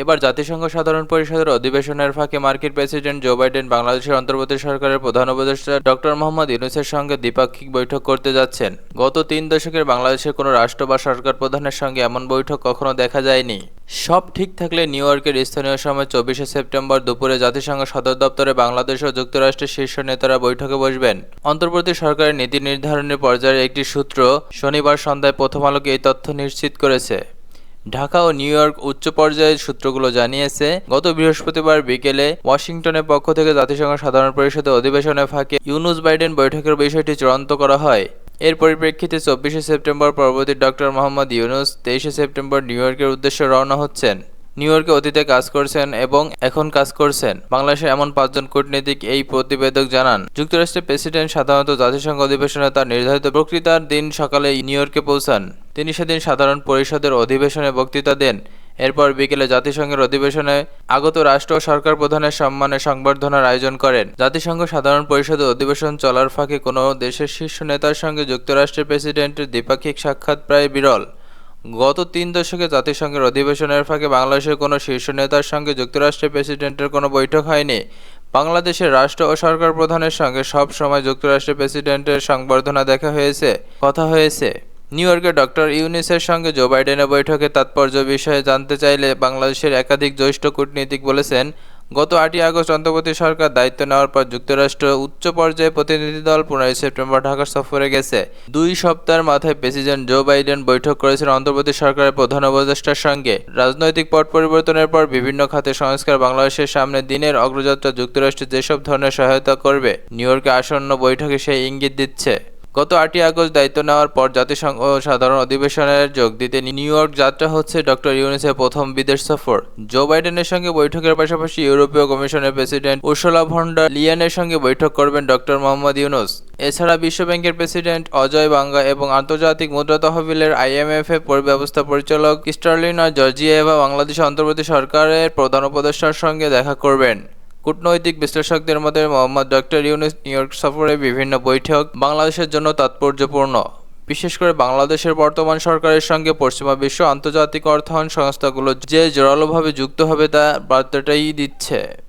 এবার জাতিসংঘ সাধারণ পরিষদের অধিবেশনের ফাঁকে মার্কিন প্রেসিডেন্ট জো বাইডেন বাংলাদেশের অন্তর্বর্তী সরকারের প্রধান উপদেষ্টা ডক্টর মোহাম্মদ ইউনুসের সঙ্গে দ্বিপাক্ষিক বৈঠক করতে যাচ্ছেন। গত তিন দশকের বাংলাদেশের কোনো রাষ্ট্র বা সরকার প্রধানের সঙ্গে এমন বৈঠক কখনো দেখা যায়নি। সব ঠিক থাকলে নিউ ইয়র্কের স্থানীয় সময় চব্বিশে সেপ্টেম্বর দুপুরে জাতিসংঘ সদর দপ্তরে বাংলাদেশ ও যুক্তরাষ্ট্রের শীর্ষ নেতারা বৈঠকে বসবেন। অন্তর্বর্তী সরকারের নীতি নির্ধারণের পর্যায়ের একটি সূত্র শনিবার সন্ধ্যায় প্রথম আলোকে এই তথ্য নিশ্চিত করেছে। ঢাকা ও নিউ ইয়র্ক উচ্চ পর্যায়ের সূত্রগুলো জানিয়েছে, গত বৃহস্পতিবার বিকেলে ওয়াশিংটনের পক্ষ থেকে জাতিসংঘ সাধারণ পরিষদের অধিবেশনে ফাঁকে ইউনুস বাইডেন বৈঠকের বিষয়টি চূড়ান্ত করা হয়। এর পরিপ্রেক্ষিতে চব্বিশে সেপ্টেম্বর পরবর্তী ডক্টর মোহাম্মদ ইউনুস তেইশে সেপ্টেম্বর নিউ ইয়র্কের উদ্দেশ্যে রওনা হচ্ছেন। নিউ ইয়র্কে অতীতে কাজ করছেন এবং এখন কাজ করছেন। বাংলাদেশের এমন পাঁচজন কূটনীতিক এই প্রতিবেদক জানান। যুক্তরাষ্ট্রের প্রেসিডেন্ট সাধারণত জাতিসংঘ অধিবেশনে তার নির্ধারিত বক্তৃতার দিন সকালে নিউ ইয়র্কে পৌঁছান। তিনি সেদিন সাধারণ পরিষদের অধিবেশনে বক্তৃতা দেন। এরপর বিকেলে জাতিসংঘের অধিবেশনে আগত রাষ্ট্র ও সরকার প্রধানের সম্মানে সংবর্ধনার আয়োজন করেন। জাতিসংঘ সাধারণ পরিষদের অধিবেশন চলার ফাঁকে কোনো দেশের শীর্ষ নেতার সঙ্গে যুক্তরাষ্ট্রের প্রেসিডেন্টের দ্বিপাক্ষিক সাক্ষাৎ প্রায় বিরল। গত তিন দশকে জাতিসংঘের অধিবেশনের ফাঁকে বাংলাদেশের কোনো শীর্ষ নেতার সঙ্গে যুক্তরাষ্ট্রের প্রেসিডেন্টের কোনো বৈঠক হয়নি। বাংলাদেশের রাষ্ট্র ও সরকার প্রধানের সঙ্গে সব সময় যুক্তরাষ্ট্রের প্রেসিডেন্টের সংবর্ধনা দেখা হয়েছে, কথা হয়েছে। নিউ ইয়র্কে ডক্টর ইউনিসের সঙ্গে জো বাইডেনের বৈঠকে তাৎপর্য বিষয়ে জানতে চাইলে বাংলাদেশের একাধিক জ্যেষ্ঠ কূটনীতিক বলেছেন গত আটই আগস্ট অন্তর্বর্তী সরকার দায়িত্ব নেওয়ার পর যুক্তরাষ্ট্র উচ্চ পর্যায়ে প্রতিনিধি দল পনেরোই সেপ্টেম্বর ঢাকা সফরে গেছে। দুই সপ্তাহের মাথায় প্রেসিডেন্ট জো বাইডেন বৈঠক করেছেন অন্তর্বর্তী সরকারের প্রধান উপদেষ্টার সঙ্গে। রাজনৈতিক পট পরিবর্তনের পর বিভিন্ন খাতে সংস্কার বাংলাদেশের সামনে দিনের অগ্রযাত্রা যুক্তরাষ্ট্র যেসব ধরনের সহায়তা করবে, নিউ ইয়র্কে আসন্ন বৈঠকে সেই ইঙ্গিত দিচ্ছে। গত আটই আগস্ট দায়িত্ব নেওয়ার পর জাতিসংঘ সাধারণ অধিবেশনের যোগ দিতে নিউ ইয়র্ক যাত্রা হচ্ছে ডক্টর ইউনিসের প্রথম বিদেশ সফর। জো বাইডেনের সঙ্গে বৈঠকের পাশাপাশি ইউরোপীয় কমিশনের প্রেসিডেন্ট উর্সুলা ভন্ডার লিয়ানের সঙ্গে বৈঠক করবেন ডক্টর মোহাম্মদ ইউনুস। এছাড়া বিশ্বব্যাংকের প্রেসিডেন্ট অজয় বাঙ্গা এবং আন্তর্জাতিক মুদ্রা তহবিলের আইএমএফ এর পরিব্যবস্থা পরিচালক স্টার্লিনা জর্জিয়েভা বাংলাদেশের অন্তর্বর্তী সরকারের প্রধান উপদেষ্টার সঙ্গে দেখা করবেন। কূটনৈতিক বিশ্লেষকদের মধ্যে Mohammad doctor Yunus New York সফরে বিভিন্ন বৈঠক বাংলাদেশের জন্য তাৎপর্যপূর্ণ। বিশেষ করে বাংলাদেশের বর্তমান সরকারের সঙ্গে পশ্চিমা বিশ্ব আন্তর্জাতিক অর্থায়ন সংস্থাগুলো যে জোরালোভাবে যুক্ত হবে তা বার্তাটাই দিচ্ছে।